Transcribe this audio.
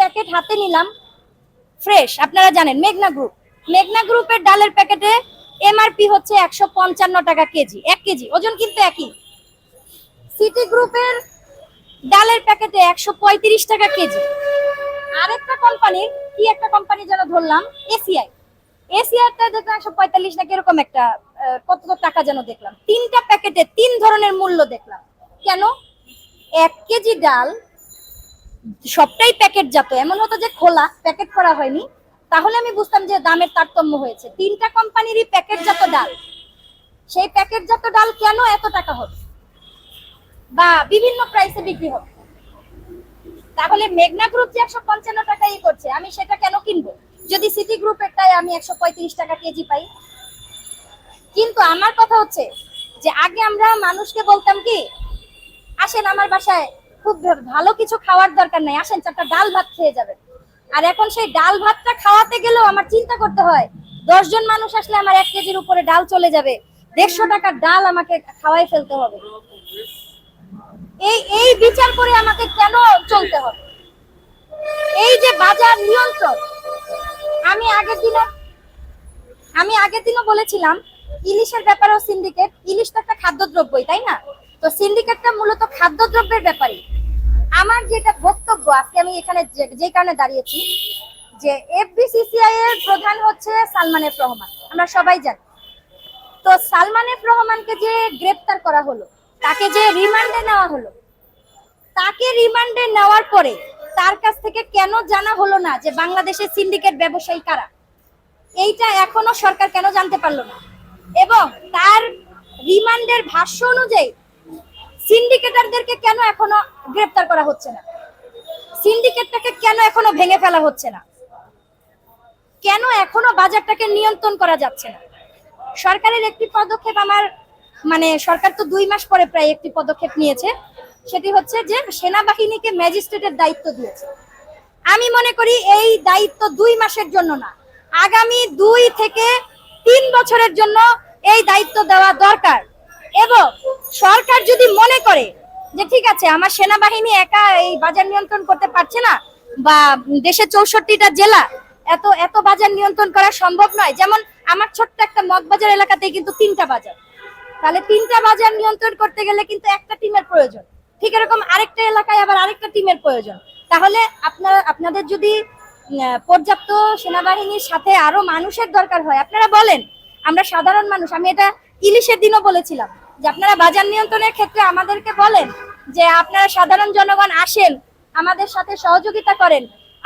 Packet হাতে নিলাম। Fresh আপনারা জানেন মেঘনা গ্রুপ মেঘনা গ্রুপের ডালের প্যাকেটে এমআরপি হচ্ছে একশো পঞ্চান্ন টাকা কেজি, এক কেজি, ওজন কিন্তু একই। সিটি গ্রুপের ডালের প্যাকেটে একশো পঁয়ত্রিশ টাকা কেজি। আরেকটা কোম্পানির কি একটা কোম্পানি যেন ধরলাম? এসিআই এসিআইটা দেখলাম একশো পঁয়তাল্লিশ নাকি এরকম একটা কত কত টাকা যেন দেখলাম। তিনটা প্যাকেটে তিন ধরনের মূল্য দেখলাম। কেন? এক কেজি ডাল সবটাই প্যাকেট প্যাকেটজাত এমন হতো যে খোলা প্যাকেট করা হয়নি। তাহলে আমি বুঝতাম যে দামের তারতম্য হয়েছে। তিনটা কোম্পানিরই প্যাকেটজাত ডাল। সেই প্যাকেট প্যাকেটজাত ডাল কেন এত টাকা হবে? বা বিভিন্ন প্রাইসে বিক্রি হবে? তাহলে মেঘনা গ্রুপ যে একশো পঞ্চান্ন টাকাই করছে, আমি সেটা কেন কিনবো? যদি সিটি গ্রুপেরটাই আমি একশো পঁয়ত্রিশ টাকা কেজি পাই। কিন্তু আমার কথা হচ্ছে যে আগে আমরা মানুষকে বলতাম কি, আসেন আমার বাসায় খুব ভালো কিছু খাওয়ার দরকার নাই। আসেন, চারটা ডাল ভাত খেয়ে যাবেন। আর এখন সেই ডাল ভাতটা খাওয়াতে গেলেও আমার চিন্তা করতে হয় দশ জন মানুষ আসলে আমার এক কেজির উপরে ডাল চলে যাবে। দেড়শো টাকার ডাল আমাকে খাওয়াই ফেলতে হবে। এই এই বিচার করে আমাকে কেন চলতে হবে? এই যে বাজার নিয়ন্ত্রণ, আমি আগের দিনে আমি আগের দিনও বলেছিলাম, ইলিশের ব্যাপারেও সিন্ডিকেট ইলিশ তো একটা খাদ্যদ্রব্যই, তাই না? তো সিন্ডিকেটটা মূলত খাদ্যদ্রব্যের ব্যাপারে আমার যেটা বক্তব্য আজকে আমি এখানে যে কারণে দাঁড়িয়েছি যে এফবিসিসিআই এর প্রধান হচ্ছে সালমান এফ রহমান, আমরা সবাই জানি। তো সালমান এফ রহমানকে যে গ্রেপ্তার করা হলো, তাকে যে রিমান্ডে নেওয়া হলো, তাকে রিমান্ডে নেওয়ার পরে তার কাছ থেকে কেন জানা হলো না যে বাংলাদেশের সিন্ডিকেট ব্যবসায়ী কারা? এইটা এখনও সরকার কেন জানতে পারল না? এবং তার রিমান্ডের ভাষ্য অনুযায়ী সিন্ডিকেটারদেরকে কেন এখনও গ্রেপ্তার করা হচ্ছে না? সিন্ডিকেটটাকে কেন এখনও ভেঙে ফেলা হচ্ছে না? কেন এখনও বাজারটাকে নিয়ন্ত্রণ করা যাচ্ছে না? সরকারের একটি পদক্ষেপ আমার মানে সরকার তো দুই মাস পরে প্রায় একটি পদক্ষেপ নিয়েছে, সেটি হচ্ছে যে সেনাবাহিনীকে ম্যাজিস্ট্রেটের দায়িত্ব দিয়েছে। আমি মনে করি এই দায়িত্ব দুই মাসের জন্য না, আগামী দুই থেকে তিন বছরের জন্য এই দায়িত্ব দেওয়া দরকার। এবং সরকার যদি মনে করে যে ঠিক আছে, আমার সেনাবাহিনী একা এই বাজার নিয়ন্ত্রণ করতে পারছে না, বা দেশে চৌষট্টিটা জেলা এত এত বাজার নিয়ন্ত্রণ করা সম্ভব নয়। যেমন আমার ছোট্ট একটা মগবাজার এলাকাতেই কিন্তু তিনটা বাজার। তাহলে তিনটা বাজার নিয়ন্ত্রণ করতে গেলে কিন্তু একটা টিমের প্রয়োজন। ঠিক এরকম আরেকটা এলাকায় আবার আরেকটা টিমের প্রয়োজন। তাহলে আপনারা, আপনাদের যদি পর্যাপ্ত সেনাবাহিনীর সাথে আরও মানুষের দরকার হয়, আপনারা বলেন, আমরা সাধারণ মানুষ, আমি এটা ইলিশের দিনও বলেছিলাম। যে আপনারা বাজার নিয়ন্ত্রণের ক্ষেত্রে আমাদেরকে বলেন যে আপনারা সাধারণ জনগণ আসেন, আমাদের সাথে সহযোগিতা করেন।